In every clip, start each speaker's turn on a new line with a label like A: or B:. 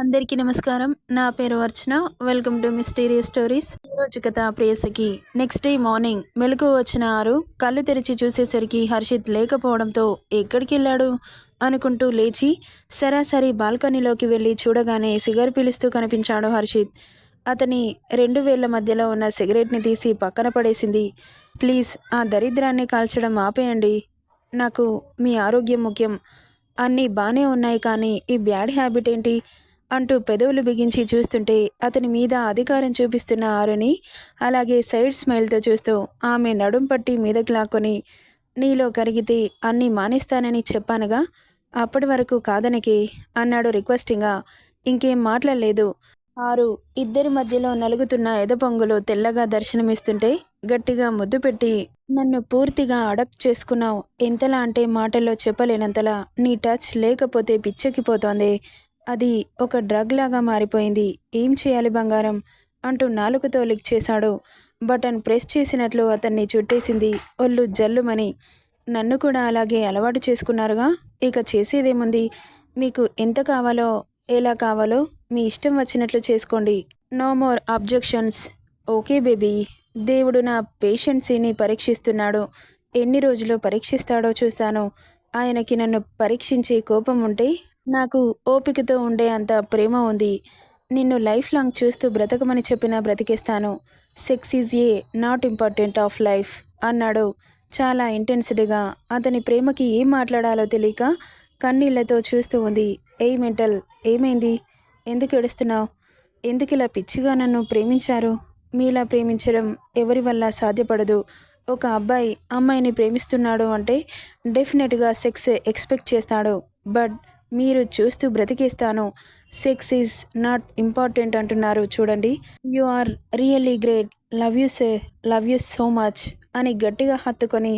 A: అందరికీ నమస్కారం. నా పేరు Archana. Welcome to mysterious stories. ఈరోజు కథ ప్రేయసికి నెక్స్ట్ డే మార్నింగ్ మెలకు వచ్చిన ఆరు కళ్ళు తెరిచి చూసేసరికి హర్షిత్ లేకపోవడంతో ఎక్కడికి వెళ్ళాడు అనుకుంటూ లేచి సరాసరి బాల్కనీలోకి వెళ్ళి చూడగానే సిగర్ పీలుస్తూ కనిపించాడు హర్షిత్. అతని రెండు వేల మధ్యలో ఉన్న సిగరెట్ని తీసి పక్కన పడేసింది. ప్లీజ్ ఆ దరిద్రాన్ని కాల్చడం ఆపేయండి. నాకు మీ ఆరోగ్యం ముఖ్యం. అన్నీ బాగానే ఉన్నాయి కానీ ఈ బ్యాడ్ హ్యాబిట్ ఏంటి? అంటూ పెదవులు బిగించి చూస్తుంటే అతని మీద అధికారం చూపిస్తున్న ఆరుని అలాగే సైడ్ స్మైల్తో చూస్తూ ఆమె నడుం పట్టి మీదకు లాక్కొని నీలో కరిగితే అన్నీ మానేస్తానని చెప్పానుగా? అప్పటి వరకు కాదనకి అన్నాడు రిక్వెస్టింగ్గా. ఇంకేం మాట్లాడలేదు. ఆరు ఇద్దరి మధ్యలో నలుగుతున్న ఎదపొంగులు తెల్లగా దర్శనమిస్తుంటే గట్టిగా ముద్దు పెట్టి నన్ను పూర్తిగా అడప్ట్ చేసుకున్నావు. ఎంతలా అంటే మాటల్లో చెప్పలేనంతలా నీ టచ్ లేకపోతే పిచ్చెక్కిపోతోంది. అది ఒక డ్రగ్ లాగా మారిపోయింది. ఏం చేయాలి బంగారం? అంటూ నాలుకతో లిక్ చేశాడు. బటన్ ప్రెస్ చేసినట్లు అతన్ని చుట్టేసింది ఒళ్ళు జల్లుమని. నన్ను కూడా అలాగే అలవాటు చేసుకున్నారుగా? ఇక చేసేదేముంది? మీకు ఎంత కావాలో ఎలా కావాలో మీ ఇష్టం వచ్చినట్లు చేసుకోండి. No more objections okay baby. దేవుడు నా పేషెన్సీని పరీక్షిస్తున్నాడు. ఎన్ని రోజులు పరీక్షిస్తాడో చూస్తాను. ఆయనకి నన్ను పరీక్షించే కోపం ఉంటే నాకు ఓపికతో ఉండే అంత ప్రేమ ఉంది. నిన్ను లైఫ్ లాంగ్ చూస్తూ బ్రతకమని చెప్పినా బ్రతికేస్తాను. Sex is a not important of life అన్నాడు. చాలా ఇంటెన్సిటీగా అతని ప్రేమకి ఏం మాట్లాడాలో తెలియక కన్నీళ్ళతో చూస్తూ ఉంది. ఏ మెంటల్ ఏమైంది? ఎందుకు ఏడుస్తున్నావు? ఎందుకు ఇలా పిచ్చిగా నన్ను ప్రేమించారు? మీలా ప్రేమించడం ఎవరి వల్ల సాధ్యపడదు? ఒక అబ్బాయి అమ్మాయిని ప్రేమిస్తున్నాడు అంటే డెఫినెట్గా సెక్స్ ఎక్స్పెక్ట్ చేస్తాడు. బట్ మీరు చూస్తూ బ్రతికేస్తాను. సెక్స్ ఈజ్ నాట్ ఇంపార్టెంట్ అంటున్నారు చూడండి. You are really great. Love you say love you so much అని గట్టిగా హత్తుకొని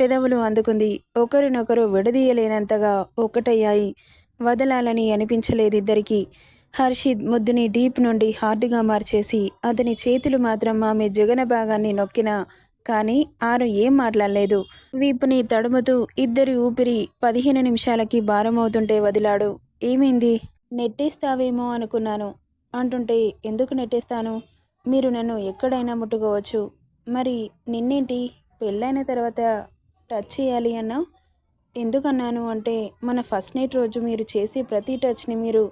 A: పెదవులు అందుకుంది. ఒకరినొకరు విడదీయలేనంతగా ఒకటయ్యాయి. వదలాలని అనిపించలేదు ఇద్దరికీ హర్షిద్ ముద్దుని డీప్ నుండి హార్డ్గా మార్చేసి అతని చేతులు మాత్రం ఆమె జగన భాగాన్ని నొక్కిన కానీ ఆరు ఏం మాట్లాడలేదు. వీపుని తడుముతూ ఇద్దరి ఊపిరి పదిహేను నిమిషాలకి భారమవుతుంటే వదిలాడు. ఏమైంది? నెట్టేస్తావేమో అనుకున్నాను. అంటుంటే ఎందుకు నెట్టేస్తాను? మీరు నన్ను ఎక్కడైనా ముట్టుకోవచ్చు. మరి నిన్నేంటి? పెళ్ళైన తర్వాత టచ్ చేయాలి అన్నా ఎందుకన్నాను అంటే మన ఫస్ట్ నైట్ రోజు మీరు చేసే ప్రతి టచ్ని మీరు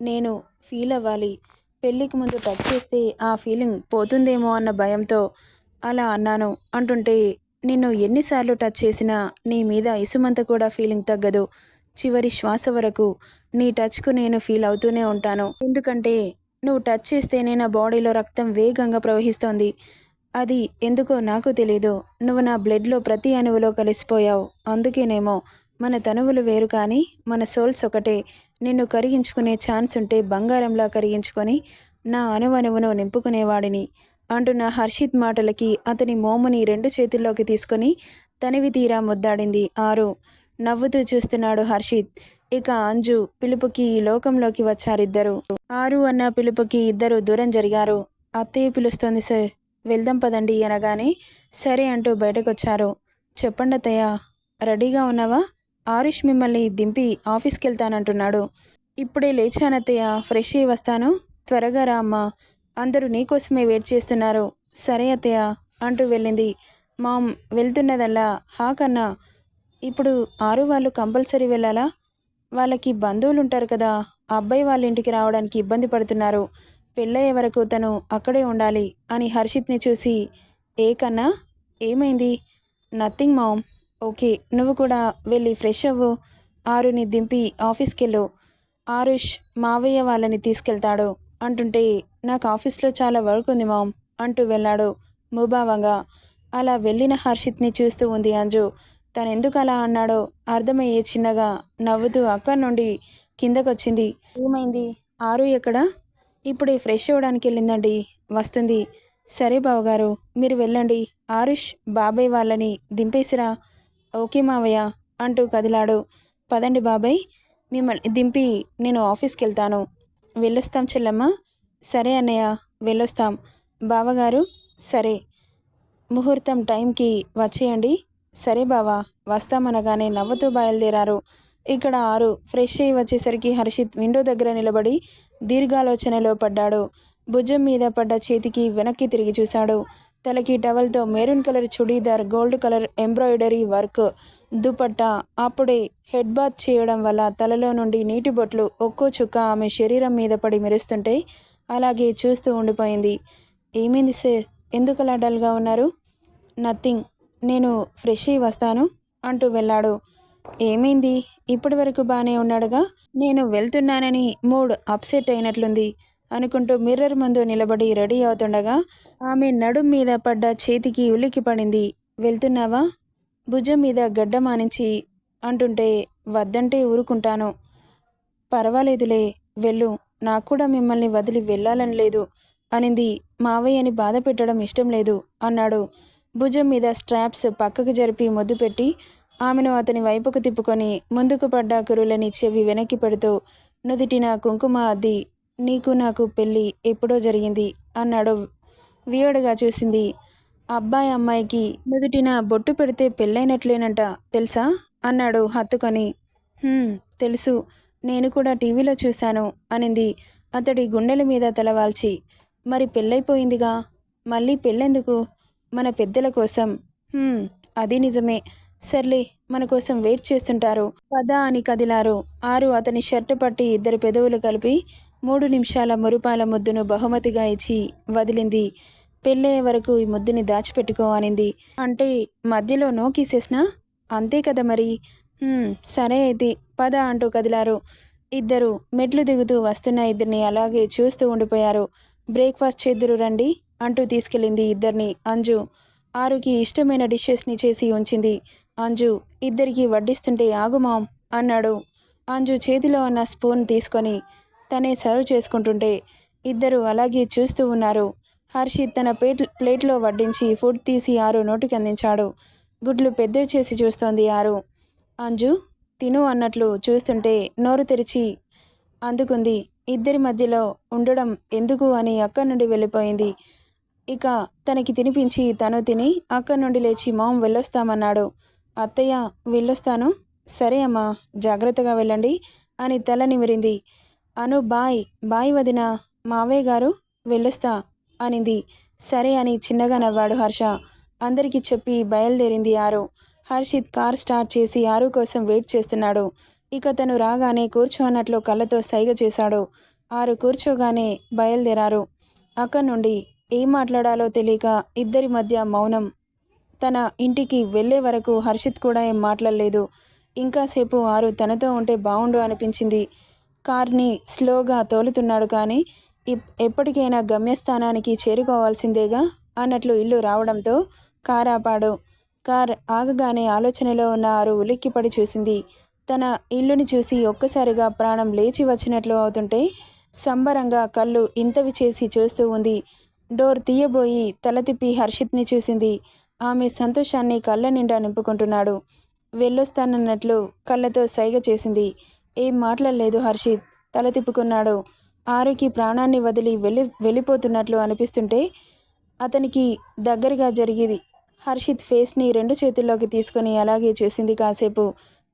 A: నేను ఫీల్ అవ్వాలి. పెళ్ళికి ముందు టచ్ చేస్తే ఆ ఫీలింగ్ పోతుందేమో అన్న భయంతో అలా అన్నాను. అంటుంటే నిన్ను ఎన్నిసార్లు టచ్ చేసినా నీ మీద ఇసుమంత కూడా ఫీలింగ్ తగ్గదు. చివరి శ్వాస వరకు నీ టచ్కు నేను ఫీల్ అవుతూనే ఉంటాను. ఎందుకంటే నువ్వు టచ్ చేస్తేనే నా బాడీలో రక్తం వేగంగా ప్రవహిస్తోంది. అది ఎందుకో నాకు తెలీదు. నువ్వు నా బ్లడ్లో ప్రతి అణువులో కలిసిపోయావు. అందుకేనేమో మన తనువులు వేరు కానీ మన సోల్స్ ఒకటే. నిన్ను కరిగించుకునే ఛాన్స్ ఉంటే బంగారంలా కరిగించుకొని నా అణువణువును నింపుకునేవాడిని. అంటున్న హర్షిత్ మాటలకి అతని మోముని రెండు చేతుల్లోకి తీసుకొని తనివి తీరా ముద్దాడింది ఆరు. నవ్వుతూ చూస్తున్నాడు హర్షిత్. ఇక అంజు పిలుపుకి ఈ లోకంలోకి వచ్చారిద్దరు. ఆరు అన్న పిలుపుకి ఇద్దరు దూరం జరిగారు. అత్తయ్య పిలుస్తోంది సార్. వెళ్దాం పదండి అనగానే సరే అంటూ బయటకొచ్చారు. చెప్పండి అత్తయ్య రెడీగా ఉన్నావా? ఆరుష్ మిమ్మల్ని దింపి ఆఫీస్కి వెళ్తానంటున్నాడు ఇప్పుడే లేచానత్తయ్య ఫ్రెష్ అయ్యి వస్తాను. త్వరగా రా అమ్మా. అందరూ నీకోసమే వెయిట్ చేస్తున్నారు. సరే అత్తయ్య అంటూ వెళ్ళింది. మామ్ వెళ్తున్నదల్లా. హా కన్నా ఇప్పుడు ఆరు వాళ్ళు కంపల్సరీ వెళ్ళాలా? వాళ్ళకి బంధువులు ఉంటారు కదా అబ్బాయి వాళ్ళ ఇంటికి రావడానికి ఇబ్బంది పడుతున్నారు. పెళ్ళయ్యే వరకు తను అక్కడే ఉండాలి అని హర్షిత్ని చూసి ఏ కన్నా ఏమైంది? Nothing ma'am. ఓకే నువ్వు కూడా వెళ్ళి ఫ్రెష్ అవ్వు. ఆరుని దింపి ఆఫీస్కి వెళ్ళు ఆరుష్ మావయ్య వాళ్ళని తీసుకెళ్తాడు అంటుంటే నాకు ఆఫీస్లో చాలా వర్క్ ఉంది మామ్ అంటూ వెళ్ళాడు ముభావంగా. అలా వెళ్ళిన హర్షిత్ని చూస్తూ ఉంది అంజు. తను ఎందుకు అలా అన్నాడో అర్థమయ్యే చిన్నగా నవ్వుతూ అక్కడి నుండి కిందకొచ్చింది. ఏమైంది? ఆరు ఎక్కడ? ఇప్పుడే ఫ్రెష్ అవ్వడానికి వెళ్ళిందండి. వస్తుంది. సరే బావగారు మీరు వెళ్ళండి. ఆరుష్ బాబాయ్ వాళ్ళని దింపేసిరా? ఓకే మావయ్య అంటూ కదిలాడు. పదండి బాబాయ్ మిమ్మల్ని దింపి నేను ఆఫీస్కి వెళ్తాను. వెళ్ళొస్తాం చెల్లమ్మ. సరే అన్నయ్య వెళ్ళొస్తాం. బావగారు సరే. ముహూర్తం టైంకి వచ్చేయండి. సరే బావా వస్తామనగానే నవ్వుతూ బయలుదేరారు. ఇక్కడ ఆరు ఫ్రెష్ అయ్యి వచ్చేసరికి హర్షిత్ విండో దగ్గర నిలబడి దీర్ఘాలోచనలో పడ్డాడు. భుజం మీద పడ్డ చేతికి వెనక్కి తిరిగి చూశాడు. తలకి టవల్తో maroon colour churidar gold colour embroidery work dupatta అప్పుడే హెడ్ బాత్ చేయడం వల్ల తలలో నుండి నీటి బొట్లు ఒక్కో చుక్క ఆమె శరీరం మీద పడి మెరుస్తుంటే అలాగే చూస్తూ ఉండిపోయింది. ఏమైంది సార్? ఎందుకు అలా డల్గా ఉన్నారు? నథింగ్. నేను ఫ్రెష్ అయ్యి వస్తాను అంటూ వెళ్ళాడు. ఏమైంది? ఇప్పటి వరకు బాగానే ఉన్నాడుగా? నేను వెళ్తున్నానని మూడ్ అప్సెట్ అయినట్లుంది అనుకుంటూ మిర్రర్ ముందు నిలబడి రెడీ అవుతుండగా ఆమె నడుం మీద పడ్డ చేతికి ఉలికి పడింది. వెళ్తున్నావా? భుజం మీద గడ్డ మానించి అంటుంటే వద్దంటే ఊరుకుంటాను. పర్వాలేదులే వెళ్ళు. నాకు కూడా మిమ్మల్ని వదిలి వెళ్ళాలని లేదు. అనింది. మావయ్యని బాధ పెట్టడం ఇష్టం లేదు అన్నాడు. భుజం మీద స్ట్రాప్స్ పక్కకు జరిపి ముద్దు పెట్టి ఆమెను అతని వైపుకు తిప్పుకొని ముందుకు పడ్డ కురులని చెవి వెనక్కి పెడుతూ నుదిటిన కుంకుమ అద్ది నీకు నాకు పెళ్ళి ఎప్పుడో జరిగింది అన్నాడు. వియోడుగా చూసింది. అబ్బాయి అమ్మాయికి నుదుటిన బొట్టు పెడితే పెళ్ళైనట్లేనంట తెలుసా? అన్నాడు హత్తుకొని. తెలుసు. నేను కూడా టీవీలో చూశాను అనింది. అతడి గుండెల మీద తలవాల్చి మరి పెళ్ళైపోయిందిగా? మళ్ళీ పెళ్ళెందుకు? మన పెద్దల కోసం. అది నిజమే. సర్లే మన కోసం వెయిట్ చేస్తుంటారు. పద అని కదిలారు. ఆరు అతని షర్టు పట్టి ఇద్దరు పెదవులు కలిపి మూడు నిమిషాల మురిపాల ముద్దును బహుమతిగా ఇచ్చి వదిలింది. పెళ్ళయ్యే వరకు ఈ ముద్దుని దాచిపెట్టుకో అనింది. అంటే మధ్యలో నోకీసేసిన అంతే కదా మరి? సరే అయితే పద అంటూ కదిలారు. ఇద్దరు మెట్లు దిగుతూ వస్తున్న ఇద్దరిని అలాగే చూస్తూ ఉండిపోయారు. బ్రేక్ఫాస్ట్ చేద్దురు రండి అంటూ తీసుకెళ్ళింది ఇద్దరిని. అంజు ఆరుకి ఇష్టమైన డిషెస్ని చేసి ఉంచింది. అంజు ఇద్దరికి వడ్డిస్తుంటే ఆగుమాం అన్నాడు. అంజు చేతిలో ఉన్న స్పూన్ తీసుకొని తనే సర్వ్ చేసుకుంటుంటే ఇద్దరు అలాగే చూస్తూ ఉన్నారు. హర్షిత్ తన ప్లేట్ ప్లేట్లో వడ్డించి ఫుడ్ తీసి ఆరు నోటికి అందించాడు. గుడ్లు పెద్దవి చేసి చూస్తోంది ఆరు. అంజు తిను అన్నట్లు చూస్తుంటే నోరు తెరిచి అందుకుంది. ఇద్దరి మధ్యలో ఉండడం ఎందుకు అని అక్కడి నుండి వెళ్ళిపోయింది. ఇక తనకి తినిపించి తను తిని అక్కడి నుండి లేచి మామ్ వెళ్ళొస్తామన్నాడు. అత్తయ్య వెళ్ళొస్తాను? సరే అమ్మా జాగ్రత్తగా వెళ్ళండి అని తల నిమిరింది. అను బాయ్ బాయ్ వదిన మావయ్య గారు వెళ్ళొస్తా అనింది. సరే అని చిన్నగా నవ్వాడు హర్ష. అందరికీ చెప్పి బయలుదేరింది ఆరు. హర్షిత్ కార్ స్టార్ట్ చేసి ఆరు కోసం వెయిట్ చేస్తున్నాడు. ఇక తను రాగానే కూర్చో అన్నట్లు కళ్ళతో సైగ చేశాడు. ఆరు కూర్చోగానే బయలుదేరారు. అక్కడి నుండి ఏం మాట్లాడాలో తెలియక ఇద్దరి మధ్య మౌనం. తన ఇంటికి వెళ్ళే వరకు హర్షిత్ కూడా ఏం మాట్లాడలేదు. ఇంకాసేపు ఆరు తనతో ఉంటే బాగుండు అనిపించింది. కార్ని స్లోగా తోలుతున్నాడు కానీ ఇప్- ఎప్పటికైనా గమ్యస్థానానికి చేరుకోవాల్సిందేగా అన్నట్లు ఇల్లు రావడంతో కారాపాడు. కార్ ఆగగానే ఆలోచనలో ఉన్న ఆరు ఉలిక్కిపడి చూసింది. తన ఇల్లుని చూసి ఒక్కసారిగా ప్రాణం లేచి వచ్చినట్లు అవుతుంటే సంబరంగా కళ్ళు ఇంతవి చేసి చూస్తూ ఉంది. డోర్ తీయబోయి తల తిప్పి హర్షిత్ని చూసింది. ఆమె సంతోషాన్ని కళ్ళ నిండా నింపుకుంటున్నాడు. వెళ్ళొస్తానన్నట్లు కళ్ళతో సైగ చేసింది. ఏం మాట్లాడలేదు హర్షిత్. తల తిప్పుకున్నాడు. ఆరుకి ప్రాణాన్ని వదిలి వెళ్ళి వెళ్ళిపోతున్నట్లు అనిపిస్తుంటే అతనికి దగ్గరగా జరిగింది హర్షిత్ ఫేస్ని రెండు చేతుల్లోకి తీసుకొని అలాగే చూసింది కాసేపు.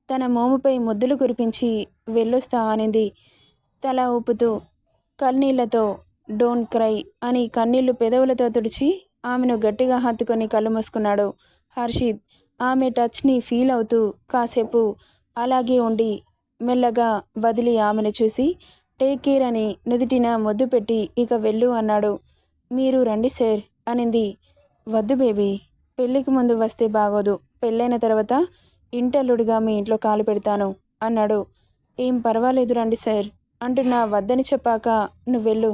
A: తన మోముపై ముద్దులు కురిపించి వెళ్ళొస్తా అనింది. తల ఊపుతూ కన్నీళ్ళతో డోంట్ క్రై అని కన్నీళ్ళు పెదవులతో తుడిచి ఆమెను గట్టిగా హత్తుకొని కళ్ళు మూసుకున్నాడు హర్షిత్. ఆమె టచ్ని ఫీల్ అవుతూ కాసేపు అలాగే ఉండి మెల్లగా వదిలి ఆమెను చూసి టేక్ కేర్ అని నుదిటిన ముద్దు పెట్టి ఇక వెళ్ళు అన్నాడు. మీరు రండి సార్ అనింది. వద్దు బేబీ పెళ్ళికి ముందు వస్తే బాగోదు. పెళ్ళైన తర్వాత ఇంటల్లుడిగా మీ ఇంట్లో కాలు పెడతాను అన్నాడు. ఏం పర్వాలేదు రండి సార్. అంటున్నా వద్దని చెప్పాక నువ్వు వెళ్ళు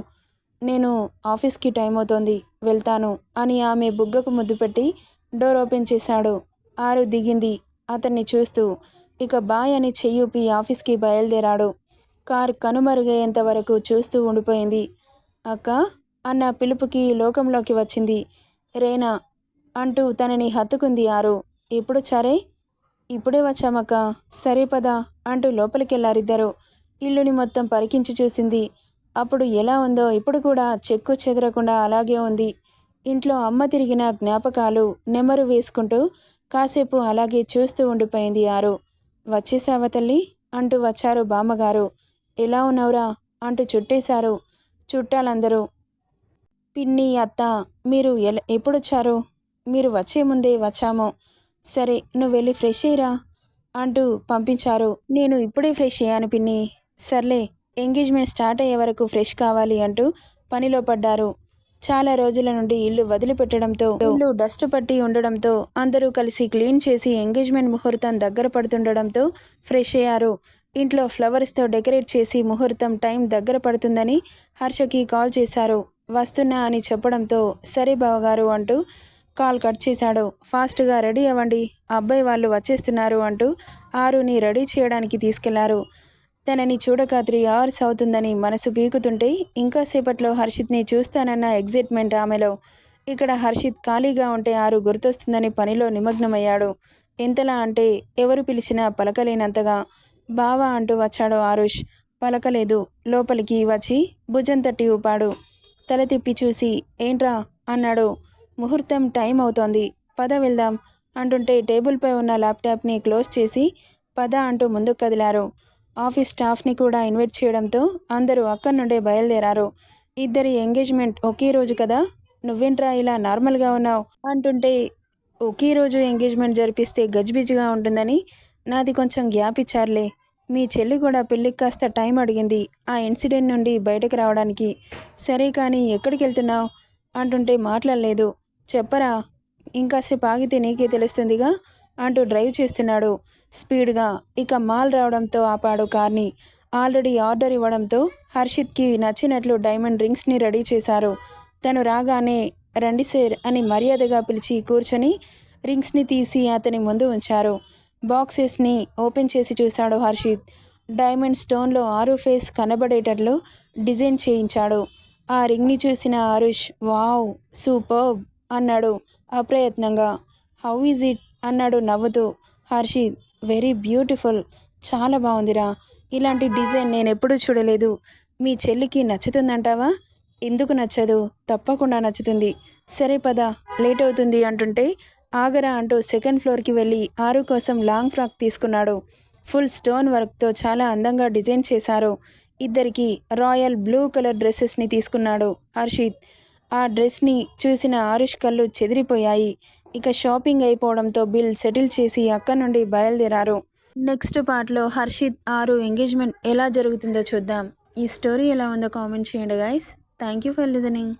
A: నేను ఆఫీస్కి టైం అవుతోంది వెళ్తాను అని ఆమె బుగ్గకు ముద్దు పెట్టి డోర్ ఓపెన్ చేశాడు. ఆరు దిగింది అతన్ని చూస్తూ. ఇక బాయ్ అని చెయ్యూపి ఆఫీస్కి బయలుదేరాడు. కార్ కనుమరుగయ్యేంత వరకు చూస్తూ ఉండిపోయింది. అక్క అన్న పిలుపుకి లోకంలోకి వచ్చింది. రేనా అంటూ తనని హత్తుకుంది ఆరు. ఇప్పుడు చరే ఇప్పుడే వచ్చామక్క. సరే పదా అంటూ లోపలికెళ్ళారిద్దరు ఇల్లుని మొత్తం పరికించి చూసింది. అప్పుడు ఎలా ఉందో ఇప్పుడు కూడా చెక్కు చెదరకుండా అలాగే ఉంది. ఇంట్లో అమ్మ తిరిగిన జ్ఞాపకాలు నెమరు వేసుకుంటూ కాసేపు అలాగే చూస్తూ ఉండిపోయింది ఆరు. వచ్చేసావా తల్లి అంటూ వచ్చారు బామ్మగారు. ఎలా ఉన్నావురా అంటూ చుట్టేశారు చుట్టాలందరూ. పిన్ని అత్త మీరు ఎల ఎప్పుడొచ్చారు? మీరు వచ్చే ముందే వచ్చాము. సరే నువ్వు వెళ్ళి ఫ్రెష్ అయ్యిరా అంటూ పంపించారు. నేను ఇప్పుడే ఫ్రెష్ అయ్యాను పిన్ని. సర్లే ఎంగేజ్మెంట్ స్టార్ట్ అయ్యే వరకు ఫ్రెష్ కావాలి అంటూ పనిలో పడ్డారు. చాలా రోజుల నుండి ఇల్లు వదిలిపెట్టడంతో ఇల్లు డస్ట్ పట్టి ఉండడంతో అందరూ కలిసి క్లీన్ చేసి ఎంగేజ్మెంట్ ముహూర్తం దగ్గర పడుతుండడంతో ఫ్రెష్ అయ్యారు. ఇంట్లో ఫ్లవర్స్తో డెకరేట్ చేసి ముహూర్తం టైం దగ్గర పడుతుందని హర్షకి కాల్ చేశారు. వస్తున్నా అని చెప్పడంతో సరే బావగారు అంటూ కాల్ కట్ చేశాడు. ఫాస్ట్గా రెడీ అవ్వండి. అబ్బాయి వాళ్ళు వచ్చేస్తున్నారు అంటూ ఆరుని రెడీ చేయడానికి తీసుకెళ్ళారు. తనని చూడక త్రీ అవర్స్ అవుతుందని మనసు పీకుతుంటే ఇంకా సేపట్లో హర్షిత్ని చూస్తానన్న ఎగ్జైట్మెంట్ ఆమెలో. ఇక్కడ హర్షిత్ ఖాళీగా ఉంటే ఆరు గుర్తొస్తుందని పనిలో నిమగ్నమయ్యాడు. ఎంతలా అంటే ఎవరు పిలిచినా పలకలేనంతగా. బావా అంటూ వచ్చాడు ఆరుష్. పలకలేదు. లోపలికి వచ్చి భుజం తట్టి ఊపాడు. తల తిప్పి చూసి ఏంట్రా? అన్నాడు. ముహూర్తం టైం అవుతోంది. పద వెళ్దాం అంటుంటే టేబుల్పై ఉన్న ల్యాప్టాప్ని క్లోజ్ చేసి పద అంటూ ముందుకు కదిలారు. ఆఫీస్ స్టాఫ్ని కూడా ఇన్వైట్ చేయడంతో అందరూ అక్కడి నుండే బయలుదేరారు. ఇద్దరి ఎంగేజ్మెంట్ ఒకే రోజు కదా? నువ్వేంట్రా ఇలా నార్మల్గా ఉన్నావు? అంటుంటే ఒకే రోజు ఎంగేజ్మెంట్ జరిపిస్తే గజిబిజిగా ఉంటుందని నాది కొంచెం గ్యాప్ ఇచ్చారులే. మీ చెల్లి కూడా పెళ్ళికి కాస్త టైం అడిగింది ఆ ఇన్సిడెంట్ నుండి బయటకు రావడానికి. సరే కానీ ఎక్కడికి వెళ్తున్నావు? అంటుంటే మాట్లాడలేదు. చెప్పరా? ఇంకాసేపు ఆగితే నీకే తెలుస్తుందిగా? అంటూ డ్రైవ్ చేస్తున్నాడు. స్పీడ్గా ఇక మాల్ రావడంతో ఆపాడు కార్ని. ఆల్రెడీ ఆర్డర్ ఇవ్వడంతో హర్షిత్కి నచ్చినట్లు డైమండ్ రింగ్స్ని రెడీ చేశారు. తను రాగానే రండి సేర్ అని మర్యాదగా పిలిచి కూర్చొని రింగ్స్ని తీసి అతని ముందు ఉంచారు. బాక్సెస్ని ఓపెన్ చేసి చూశాడు హర్షిత్. డైమండ్ స్టోన్లో ఆరు ఫేస్ కనబడేటట్లు డిజైన్ చేయించాడు. ఆ రింగ్ని చూసిన ఆరుష్ వావ్ సూపర్బ్! అన్నాడు అప్రయత్నంగా. How is it? అన్నాడు నవ్వుతూ. Harshit very beautiful. చాలా బాగుందిరా. ఇలాంటి డిజైన్ నేను ఎప్పుడూ చూడలేదు. మీ చెల్లికి నచ్చుతుందంటావా? ఎందుకు నచ్చదు? తప్పకుండా నచ్చుతుంది. సరే పద లేట్ అవుతుంది అంటుంటే ఆగరా అంటూ సెకండ్ ఫ్లోర్కి వెళ్ళి ఆరు కోసం లాంగ్ ఫ్రాక్ తీసుకున్నాడు. ఫుల్ స్టోన్ వర్క్తో చాలా అందంగా డిజైన్ చేశారు. ఇద్దరికి రాయల్ బ్లూ కలర్ డ్రెస్సెస్ని తీసుకున్నాడు హర్షిత్. ఆ డ్రెస్ని చూసిన ఆరుష్ కళ్ళు చెదిరిపోయాయి. ఇక షాపింగ్ అయిపోవడంతో బిల్ సెటిల్ చేసి అక్కడి నుండి బయలుదేరారు. నెక్స్ట్ పార్ట్లో హర్షిత్ ఆరు ఎంగేజ్మెంట్ ఎలా జరుగుతుందో చూద్దాం. ఈ స్టోరీ ఎలా ఉందో కామెంట్ చేయండి guys thank you for listening